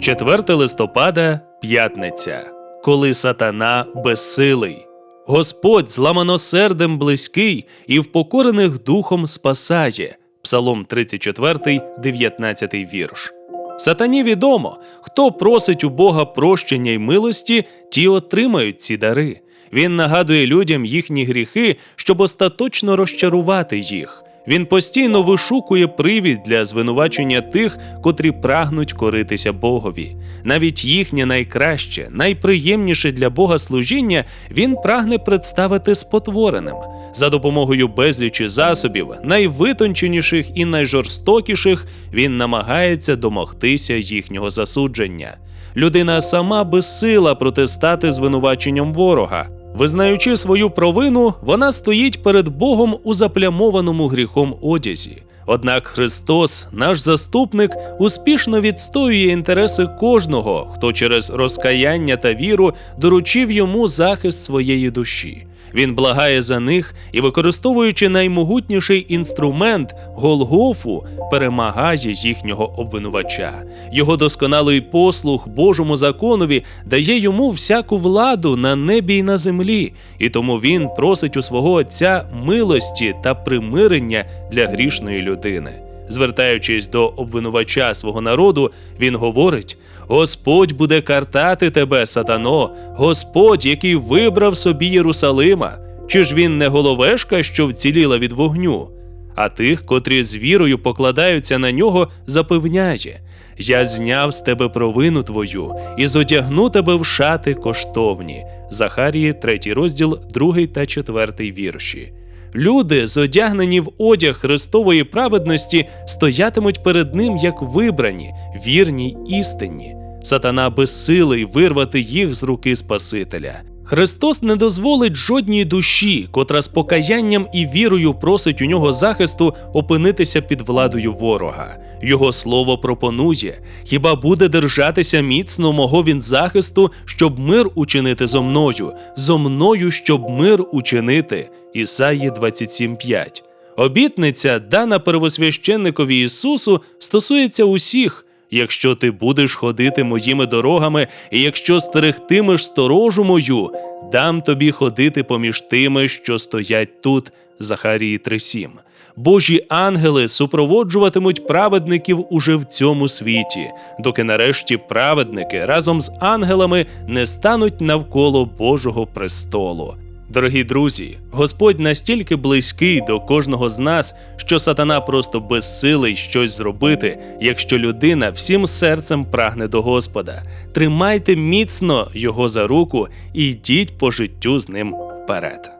4 листопада, п'ятниця, коли сатана безсилий. Господь зламаносердем близький і впокорених духом спасає. Псалом 34, 19 вірш. Сатані відомо, хто просить у Бога прощення й милості, ті отримають ці дари. Він нагадує людям їхні гріхи, щоб остаточно розчарувати їх. Він постійно вишукує привід для звинувачення тих, котрі прагнуть коритися Богові. Навіть їхнє найкраще, найприємніше для Бога служіння він прагне представити спотвореним. За допомогою безлічі засобів, найвитонченіших і найжорстокіших, він намагається домогтися їхнього засудження. Людина сама безсила протистати звинуваченням ворога. Визнаючи свою провину, вона стоїть перед Богом у заплямованому гріхом одязі. Однак Христос, наш заступник, успішно відстоює інтереси кожного, хто через розкаяння та віру доручив йому захист своєї душі. Він благає за них і, використовуючи наймогутніший інструмент Голгофу, перемагає їхнього обвинувача. Його досконалий послух Божому законові дає йому всяку владу на небі й на землі, і тому він просить у свого Отця милості та примирення для грішної людини. Звертаючись до обвинувача свого народу, він говорить: Господь буде картати тебе, сатано, Господь, який вибрав собі Єрусалима. Чи ж він не головешка, що вціліла від вогню? А тих, котрі з вірою покладаються на нього, запевняє: Я зняв з тебе провину твою і зодягну тебе в шати коштовні. Захарії, 3 розділ, 2 та 4 вірші. Люди, зодягнені в одяг Христової праведності, стоятимуть перед ним як вибрані, вірні істинні. Сатана безсилий вирвати їх з руки Спасителя. Христос не дозволить жодній душі, котра з покаянням і вірою просить у нього захисту опинитися під владою ворога. Його слово пропонує: хіба буде держатися міцно мого він захисту, щоб мир учинити зо мною, зо мною, щоб мир учинити. Ісаї 27.5. Обітниця, дана первосвященникові Ісусу, стосується усіх. Якщо ти будеш ходити моїми дорогами, і якщо стерегтимеш сторожу мою, дам тобі ходити поміж тими, що стоять тут. Захарії 3.7. Божі ангели супроводжуватимуть праведників уже в цьому світі, доки нарешті праведники разом з ангелами не стануть навколо Божого престолу. Дорогі друзі, Господь настільки близький до кожного з нас, що сатана просто безсилий щось зробити, якщо людина всім серцем прагне до Господа. Тримайте міцно його за руку і йдіть по життю з ним вперед.